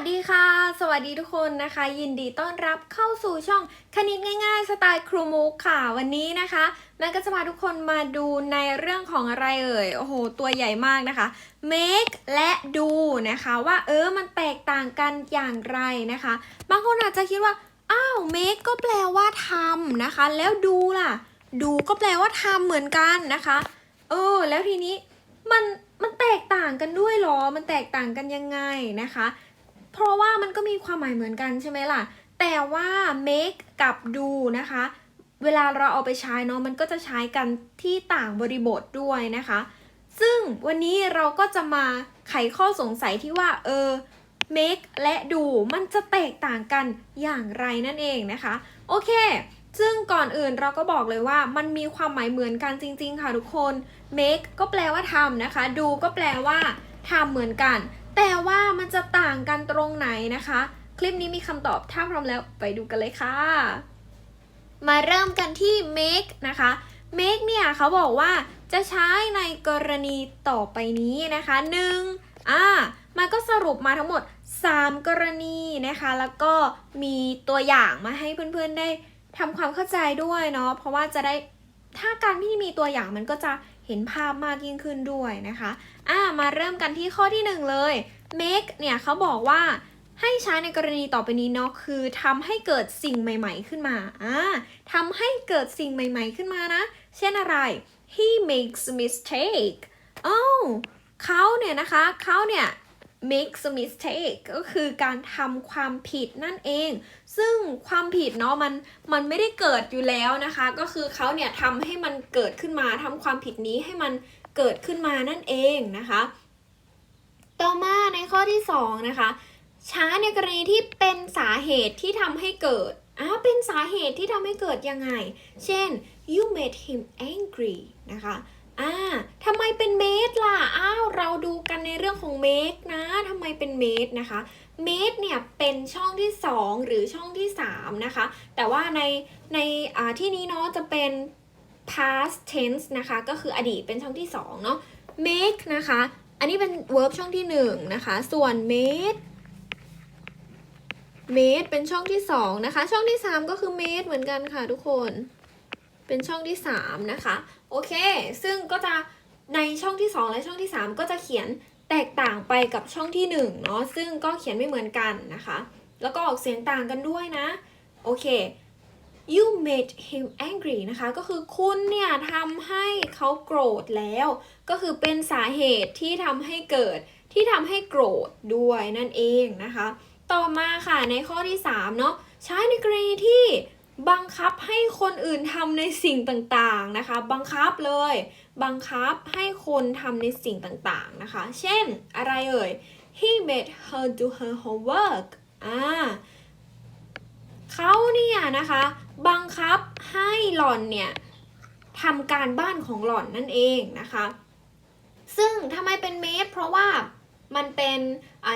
สดีค่ะ สวัสดีทุกคนนะคะ ยินดีต้อนรับเข้าสู่ช่องคณิตง่ายๆ สไตล์ครูมุกค่ะ วันนี้นะคะแม่ก็จะพาทุกคนมาดูในเรื่องของอะไรเอ่ย โอ้โห ตัวใหญ่มากนะคะ make และดูนะคะว่าเออมันแตกต่างกันอย่างไรนะคะ บางคนอาจจะคิดว่า อ้าว make ก็แปลว่าทำนะคะ แล้วดูล่ะ ดูก็แปลว่าทำเหมือนกันนะคะ เออ แล้วทีนี้มันมันแตกต่างกันด้วยหรอ มันแตกต่างกันยังไงนะคะ เพราะว่ามันก็มีความหมายเหมือนกันใช่ไหมล่ะ แต่ว่า make กับ do นะคะ เวลาเราเอาไปใช้เนาะมันก็จะใช้กันที่ต่างบริบทด้วยนะคะ ซึ่งวันนี้เราก็จะมาไขข้อสงสัยที่ว่าเออ make และ do มันจะแตกต่างกันอย่างไรนั่นเองนะคะ โอเค ซึ่งก่อนอื่นเราก็บอกเลยว่ามันมีความหมายเหมือนกันจริง ๆ ค่ะทุกคน make ก็แปลว่าทำนะคะ do ก็แปลว่าทำเหมือนกัน แต่ว่ามันจะต่างกันตรงไหนนะคะ คลิปนี้มีคำตอบถ้าพร้อมแล้วไปดูกันเลยค่ะ มาเริ่มกันที่ make นะคะ make เนี่ยเขาบอกว่าจะใช้ในกรณีต่อไปนี้นะคะหนึ่งอ่ามันก็สรุปมาทั้งหมด 3 กรณีนะคะ แล้วก็มีตัวอย่างมาให้เพื่อนๆได้ทำความเข้าใจด้วยเนาะเพราะว่าจะได้ ถ้าการที่มีตัวอย่างมันก็จะเห็นภาพมากยิ่งขึ้นด้วยนะคะอ่ามาเริ่มกันที่ข้อที่ 1 เลย make เนี่ยเขาบอกว่าให้ใช้ในกรณีต่อไปนี้เนาะคือทำให้เกิดสิ่งใหม่ ๆ ขึ้นมาอ่าทำให้เกิดสิ่งใหม่ ๆ ขึ้นมานะ เช่นอะไร he makes mistake อ้าเขาเนี่ยนะคะ เขาเนี่ย makes a mistake ก็คือการทำความผิดนั่นเอง ซึ่งความผิดเนาะมันมันไม่ได้เกิดอยู่แล้วนะคะ ก็คือเขาเนี่ยทำให้มันเกิดขึ้นมาทำความผิดนี้ให้มันเกิดขึ้นมานั่นเองนะคะ ต่อมาในข้อที่สองนะคะช้าในกรณีที่เป็นสาเหตุที่ทำให้เกิดอ่าเป็นสาเหตุที่ทำให้เกิดยังไง เช่น you made him angry นะคะ อ่าทำไมเป็น made ล่ะ อ้าว เราดูกันในเรื่องของ make นะทำไมเป็น made นะคะ made เนี่ยเป็นช่องที่ 2 หรือช่องที่ 3 นะคะ แต่ว่าในในที่นี้เนาะจะเป็น past tense นะคะ ก็คืออดีตเป็นช่องที่ 2 เนาะ make นะคะ อันนี้เป็น verb ช่องที่ 1 นะคะ ส่วน made made เป็นช่องที่ 2 นะคะ ช่องที่ 3 ก็คือ made เหมือนกันค่ะทุกคน เป็นช่องที่ 3 นะคะ โอเค ซึ่งก็จะในช่องที่ 2 และช่องที่ 3 ก็จะเขียนแตกต่างไปกับช่องที่1เนาะซึ่งก็เขียนไม่เหมือนกันนะคะ แล้วก็ออกเสียงต่างกันด้วยนะ โอเค you made him angry นะคะ ก็คือคุณเนี่ยทำให้เขาโกรธแล้ว ก็คือเป็นสาเหตุที่ทำให้เกิดที่ทำให้โกรธด้วยนั่นเองนะคะ ต่อมาค่ะในข้อที่ 3 เนาะใช้ในกรณีที่ บังคับให้คนอื่นทำในสิ่งต่างๆนะคะ บังคับเลย บังคับให้คนทำในสิ่งต่างๆนะคะ เช่น อะไรเอ่ย he made her do her homework อ่าเขาเนี่ยนะคะ บังคับให้หล่อนเนี่ยทำการบ้านของหล่อนนั่นเองนะคะ ซึ่งทำไมเป็น made เพราะว่ามันเป็น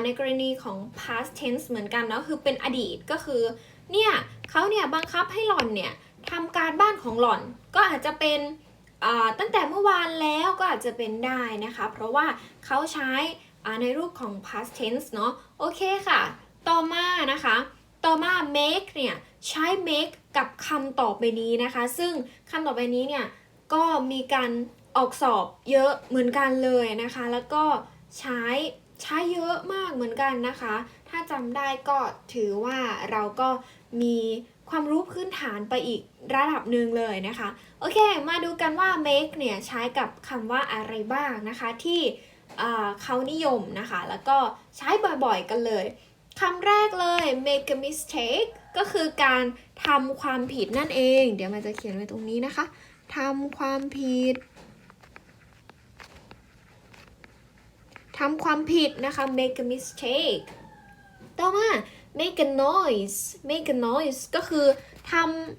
ในกรณีของ past tense เหมือนกันเนาะคือเป็นอดีตก็คือเนี่ย เขาเนี่ยบังคับให้หล่อนเนี่ยทำการบ้านของหล่อนก็อาจจะเป็นตั้งแต่เมื่อวานแล้วก็อาจจะเป็นได้นะคะ เพราะว่าเขาใช้ในรูปของ past tense เนาะโอเคค่ะ ต่อมานะคะ ต่อมา make เนี่ยใช้ make กับคำต่อไปนี้นะคะ ซึ่งคำต่อไปนี้เนี่ยก็มีการออกสอบเยอะเหมือนกันเลยนะคะ แล้วก็ใช้ใช้เยอะมากเหมือนกันนะคะ ถ้าจำได้ก็ถือว่าเราก็ มีความรู้พื้นฐานไปอีกระดับหนึ่งเลยนะคะ โอเค มาดูกันว่า make เนี่ยใช้กับคำว่าอะไรบ้างนะคะ ที่เขานิยมนะคะ แล้วก็ใช้บ่อยๆกันเลยคำแรกเลย make a mistake ก็คือการทำความผิดนั่นเอง เดี๋ยวมันจะเขียนไว้ตรงนี้นะคะทำความผิดทำความผิดนะคะ make a mistake ต่อมา make a noise make a noise ก็คือท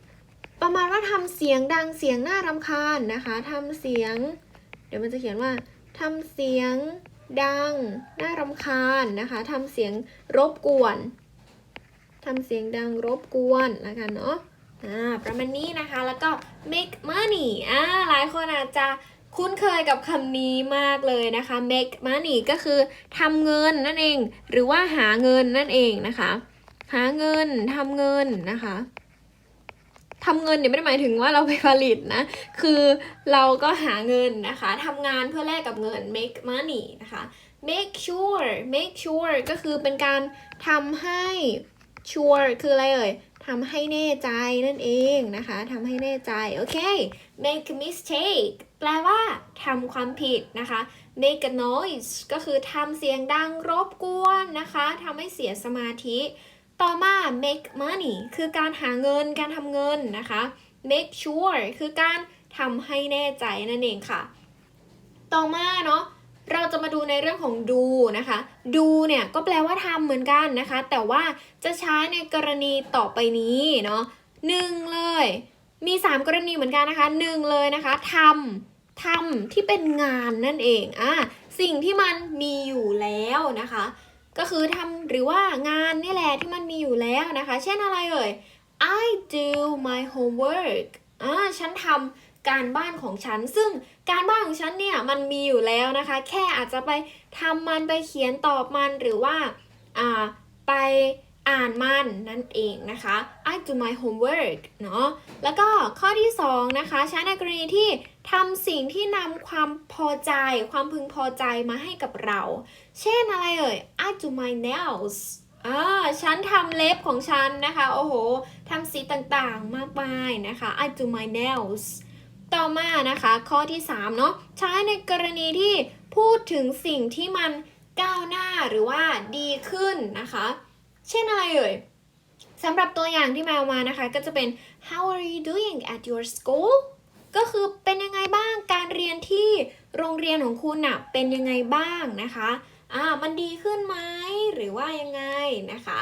ำประมาณว่าทำเสียงดังเสียงน่ารำคาญนะคะทำเสียง เดี๋ยวมันจะเขียนว่าทำเสียงดังน่ารำคาญนะคะทำเสียงรบกวนทำเสียงดังรบกวนแล้วกันเนาะอ่าประมาณนี้นะคะแล้วก็ make money อ่าหลายคนอาจจะ คุ้นเคยกับคำนี้มากเลยนะคะ make money ก็คือทำเงินนั่นเอง หรือว่าหาเงินนั่นเองนะคะ หาเงินทำเงินนะคะทำเงินเนี่ยไม่ได้หมายถึงว่าเราไปผลิตนะ คือเราก็หาเงินนะคะทำงานเพื่อแลกกับเงิน make money นะคะ make sure make sure ก็คือเป็นการทำให้ sure คืออะไรเอ่ย ทำให้แน่ใจนั่นเองนะคะทำให้แน่ใจ โอเค make mistake แปลว่าทำความผิดนะคะ make a noise ก็คือทำเสียงดังรบกวนนะคะทำให้เสียสมาธิ ต่อมา make money คือการหาเงินการทำเงินนะคะ make sure คือการทำให้แน่ใจนั่นเองค่ะ ต่อมาเนาะ เราจะมาดูในเรื่องของดูนะคะ ดูเนี่ยก็แปลว่าทำเหมือนกันนะคะ แต่ว่าจะใช้ในกรณีต่อไปนี้เนาะหนึ่งเลย มี 3 กรณีเหมือนกันนะคะหนึ่งเลยนะคะทำทำที่เป็นงานนั่นเองอะสิ่งที่มันมีอยู่แล้วนะคะ ก็คือทำหรือว่างานนี่แหละที่มันมีอยู่แล้วนะคะ เช่นอะไรเอ่ย I do my homework อ่าฉันทำ การบ้านของฉัน ซึ่งการบ้านของฉันเนี่ยมันมีอยู่แล้วนะคะ แค่อาจจะไปทำมันไปเขียนตอบมันหรือว่าอ่าไปอ่านมันนั่นเองนะคะ I do my homework เนาะแล้วก็ข้อที่ 2 นะคะ ใช้ในกรณีที่ทำสิ่งที่นำความพอใจ ความพึงพอใจมาให้กับเรา เช่นอะไรเอ่ย I do my nails อ่าฉันทำเล็บของฉันนะคะ โอ้โหทำสีต่างๆมากมายนะคะ I do my nails ต่อมานะคะข้อที่3เนาะใช้ในกรณีที่พูดถึงสิ่งที่มันก้าวหน้าหรือว่าดีขึ้นนะคะ เช่นอะไรเอ่ยสำหรับตัวอย่างที่มาเอามานะคะ ก็จะเป็น how are you doing at your school ก็คือเป็นยังไงบ้างการเรียนที่โรงเรียนของคุณน่ะเป็นยังไงบ้างนะคะอ่ามันดีขึ้นไหมหรือว่ายังไงนะคะ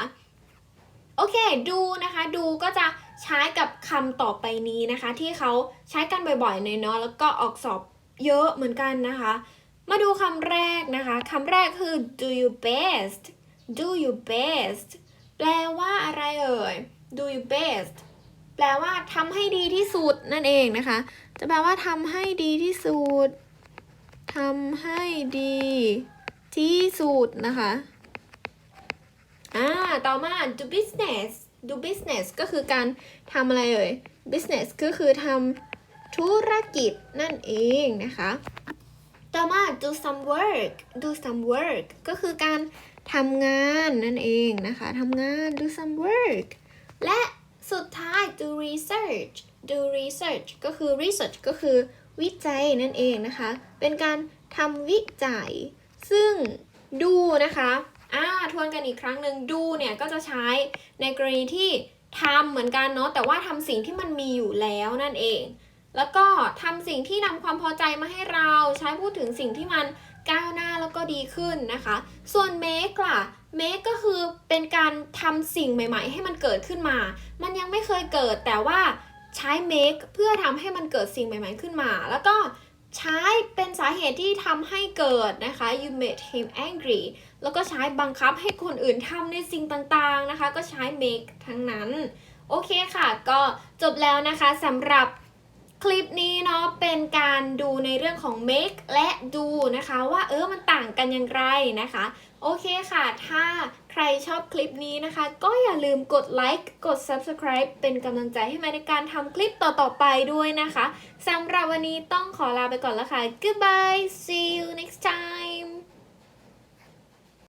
โอเคดูนะคะ ดูก็จะ ใช้กับคำต่อไปนี้นะคะ ที่เขาใช้กันบ่อยๆในเนาะแล้วก็ออกสอบเยอะเหมือนกันนะคะ มาดูคำแรกนะคะคำแรกคือ do your best do your best แปลว่าอะไรเอ่ย do your best แปลว่าทำให้ดีที่สุดนั่นเองนะคะ จะแปลว่าทำให้ดีที่สุดทำให้ดีที่สุดนะคะ อ่า ต่อมา do business do business ก็คือการทำอะไรเอ่ย business ก็คือทำธุรกิจนั่นเองนะคะ ต่อมา do some work do some work ก็คือการทำงานนั่นเองนะคะทำงาน do some work และสุดท้าย do research do research ก็คือ research ก็คือวิจัยนั่นเองนะคะ เป็นการทำวิจัย ซึ่งดูนะคะ อ่าทวนกันอีกครั้งหนึ่งดูเนี่ยก็จะใช้ในกรณีที่ทำเหมือนกันเนาะแต่ว่าทำสิ่งที่มันมีอยู่แล้วนั่นเอง แล้วก็ทำสิ่งที่นำความพอใจมาให้เราใช้พูดถึงสิ่งที่มันก้าวหน้าแล้วก็ดีขึ้นนะคะ ส่วน make ล่ะ make ก็คือเป็นการทำสิ่งใหม่ ๆ ให้มันเกิดขึ้นมา มันยังไม่เคยเกิดแต่ว่าใช้ make เพื่อทำให้มันเกิดสิ่งใหม่ ๆ ขึ้นมา แล้วก็ ใช้เป็นสาเหตุที่ทำให้เกิดนะคะ you made him angry แล้วก็ใช้บังคับให้คนอื่นทำในสิ่งต่างๆนะคะ ก็ใช้ make ทั้งนั้น โอเคค่ะ ก็จบแล้วนะคะสำหรับ คลิปนี้เนาะเป็นการดูในเรื่องของ make และดูนะคะว่าเออมันต่างกันอย่างไรนะคะ โอเคค่ะ ถ้าใครชอบคลิปนี้นะคะ ก็อย่าลืมกดไลค์กด subscribe เป็นกำลังใจให้มาในการทำคลิปต่อๆไปด้วยนะคะสำหรับวันนี้ต้องขอลาไปก่อนแล้วค่ะ goodbye see you next time